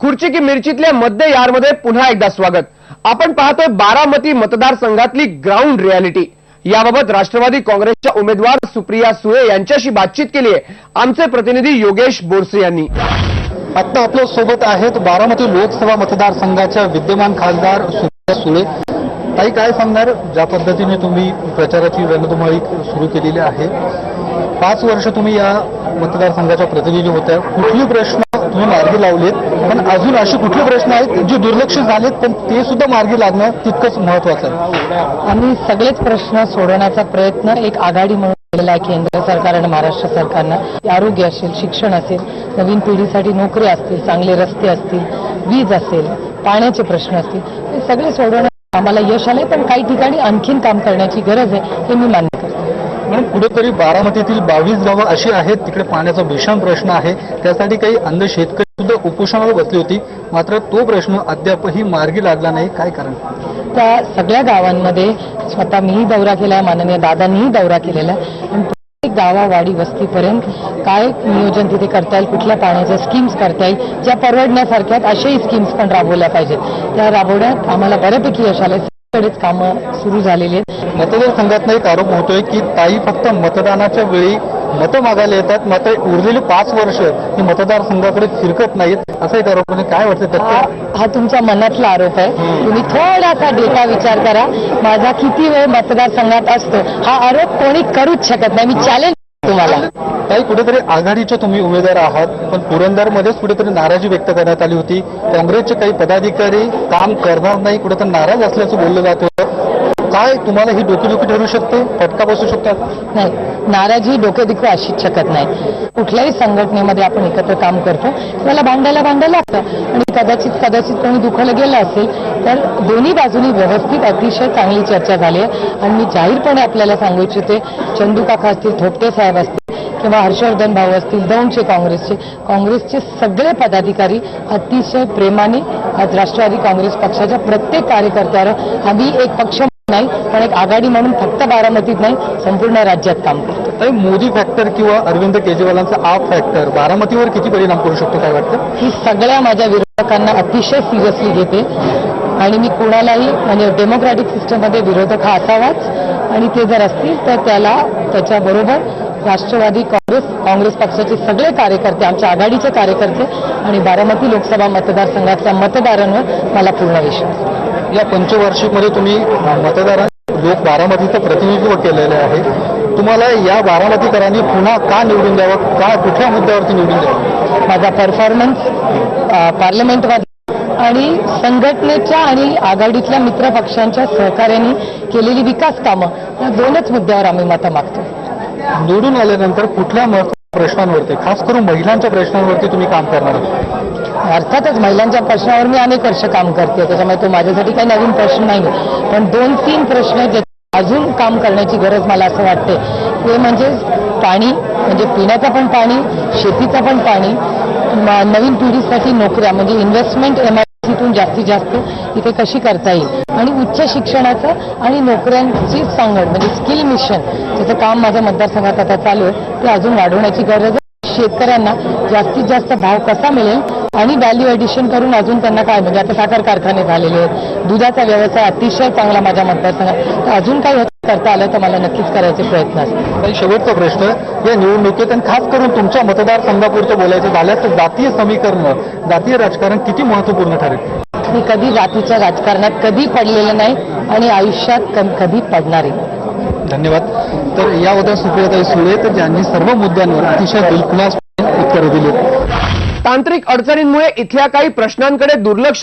खुर्ची की मिरचीतल्या मध्य यारमध्ये पुन्हा एकदा स्वागत. आपण पाहतोय बारामती मतदारसंघातली ग्राउंड रियालिटी याबाबत राष्ट्रवादी काँग्रेसच्या उमेदवार सुप्रिया सुळे यांच्याशी बातचीत केली आहे. आमचे प्रतिनिधी योगेश बोरसे यांनी. आता आपल्यासोबत आहेत बारामती लोकसभा मतदारसंघाच्या विद्यमान खासदार सुप्रिया सुळे. ताई काय सांगणार? ज्या पद्धतीने तुम्ही प्रचाराची रणधुमाळी सुरू केलेली आहे. पाच वर्ष तुम्ही या मतदारसंघाच्या प्रतिनिधी होत्या. कुठली प्रश्न तुम्ही मार्गी लावलेत. पण अजून असे कुठले प्रश्न आहेत? जे दुर्लक्ष झालेत पण ते सुद्धा मार्गी लागणं तितकंच महत्वाचं आहे. आम्ही सगळेच प्रश्न सोडवण्याचा प्रयत्न एक आघाडी म्हणून केलेला आहे केंद्र सरकार आणि महाराष्ट्र सरकारनं. आरोग्य असेल शिक्षण असेल नवीन पिढीसाठी नोकरी असतील चांगले रस्ते असतील वीज असेल पाण्याचे प्रश्न असतील हे सगळे सोडवण्यात आम्हाला यश आलंय पण काही ठिकाणी आणखीन काम करण्याची गरज आहे हे मी मान्य करते. म्हणून कुठेतरी बारामतीतील बावीस गावं अशी आहेत तिकडे पाण्याचा भीषण प्रश्न आहे. त्यासाठी काही अंध शेतकरी सुद्धा उपोषणावर बसली होती. मात्र तो प्रश्न अद्यापही मार्गी लागला नाही. काय कारण? त्या सगळ्या गावांमध्ये स्वतः मीही दौरा केलाय माननीय दादांनीही दौरा केलेला. आहे प्रत्येक गावावाडी वस्तीपर्यंत काय नियोजन तिथे करता येईल कुठल्या पाण्याच्या स्कीम्स करता येईल ज्या परवडण्यासारख्यात अशाही स्कीम्स पण राबवल्या पाहिजेत. त्या राबवण्यात आम्हाला बऱ्यापैकी यश आलं सगळीकडेच कामं सुरू झालेली आहेत. मतदारसंघातनं एक आरोप होतोय की ताई फक्त मतदानाच्या वेळी मतं मागायला येतात. मात्र उरलेली पाच वर्ष ही मतदारसंघाकडे फिरकत नाहीत. असा एक आरोप. काय वाटतं हा हा तुमच्या मनातला आरोप आहे. तुम्ही थोडासा डेटा विचार करा. माझा किती वेळ मतदारसंघात असतो? हा आरोप कोणी करूच शकत नाही. मी चॅलेंज तुम्हाला. काही कुठेतरी आघाडीच्या तुम्ही उमेदवार आहात पण पुरंदरमध्येच कुठेतरी नाराजी व्यक्त करण्यात आली होती. काँग्रेसचे काही पदाधिकारी काम करणार नाही कुठेतरी नाराज असल्याचं बोललं जात होतं. काय? तुम्हाला ही डोकेदुखी ठरू शकते फटका बसू शकतात. नाही नाराजी डोकेदुखी अशीच शकत नाही. कुठल्याही संघटनेमध्ये आपण एकत्र काम करतो त्याला भांडायला भांडायला लागतं. आणि कदाचित कदाचित कोणी दुखायला गेलं असेल तर दोन्ही बाजूनी व्यवस्थित अतिशय चांगली चर्चा झाली आहे. आणि मी जाहीरपणे आपल्याला सांगू इच्छिते चंदूकाका असतील थोपटे साहेब असतील किंवा हर्षवर्धन भाऊ असतील दौंडचे काँग्रेसचे काँग्रेसचे सगळे पदाधिकारी अतिशय प्रेमाने आज राष्ट्रवादी काँग्रेस पक्षाच्या प्रत्येक कार्यकर्त्यावर आम्ही एक पक्ष नाही पण एक आघाडी म्हणून फक्त बारामतीत नाही संपूर्ण राज्यात काम करतो. मोदी फॅक्टर किंवा अरविंद केजरीवालांचा आप फॅक्टर बारामतीवर किती परिणाम करू शकतो काय वाटतं? ही सगळ्या माझ्या विरोधकांना अतिशय सिरियसली घेते. आणि मी कुणालाही म्हणजे डेमोक्रॅटिक सिस्टममध्ये विरोधक हा असावाच. आणि ते जर असतील तर त्याला त्याच्याबरोबर राष्ट्रवादी काँग्रेस काँग्रेस पक्षाचे सगळे कार्यकर्ते आमच्या आघाडीचे कार्यकर्ते आणि बारामती लोकसभा मतदारसंघातल्या मतदारांवर मला पूर्ण विश्वास. या पंचवार्षिकमध्ये तुम्ही मतदार लोक बारामतीचं प्रतिनिधित्व केलेलं आहे. तुम्हाला या बारामतीकरांनी पुन्हा का निवडून द्यावं? का कुठल्या मुद्द्यावरती निवडून द्यावं? माझा परफॉर्मन्स पार्लमेंटमध्ये आणि संघटनेच्या आणि आघाडीतल्या मित्र पक्षांच्या सहकार्याने केलेली विकास कामं या दोनच मुद्द्यावर आम्ही मतं मागतो निवडून आल्यानंतर कुठल्या प्रश्नांवरती खास करून महिलांच्या प्रश्नांवरती तुम्ही काम करणार आहात? अर्थातच महिलांच्या प्रश्नावर मी अनेक वर्ष काम करते. त्याच्यामुळे तो माझ्यासाठी काही नवीन प्रश्न नाही पण दोन तीन प्रश्न जे अजून काम करण्याची गरज मला असं वाटते ते म्हणजे पाणी म्हणजे पिण्याचं पण पाणी शेतीचं पण पाणी नवीन पिढीसाठी नोकऱ्या म्हणजे इन्व्हेस्टमेंट एम तून जास्तीत जास्त इथे कशी करता येईल? आणि उच्च शिक्षणाचं आणि नोकऱ्यांची सांगड म्हणजे स्किल मिशन त्याचं काम माझ्या मतदारसंघात आता चालू आहे. ते अजून वाढवण्याची गरज आहे. शेतकऱ्यांना जास्तीत जास्त भाव कसा मिळेल? आणि व्हॅल्यू ऍडिशन करून अजून त्यांना काय म्हणजे आता साखर कारखाने झालेले आहेत. दुधाचा व्यवसाय अतिशय चांगला माझ्या मतदारसंघात तर अजून काही करता आलं तर मला नक्कीच करायचे प्रयत्न असतील. शेवटचा प्रश्न या निवडणुकीत आणि खास करून तुमच्या मतदारसंघापुरतं बोलायचं झाल्यास तर जातीय समीकरण जातीय राजकारण किती महत्त्वपूर्ण ठरेल? मी कधी जातीच्या राजकारणात कधी पडलेलं नाही आणि आयुष्यात कधी पडणारही नाही. धन्यवाद. तर याबद्दल सुप्रियाताई सुळे तर ज्यांनी सर्व मुद्द्यांवर अतिशय दिलखुलास उत्तरं दिली तांत्रिक अडचणींमुळे इथल्या काही प्रश्नांकडे दुर्लक्ष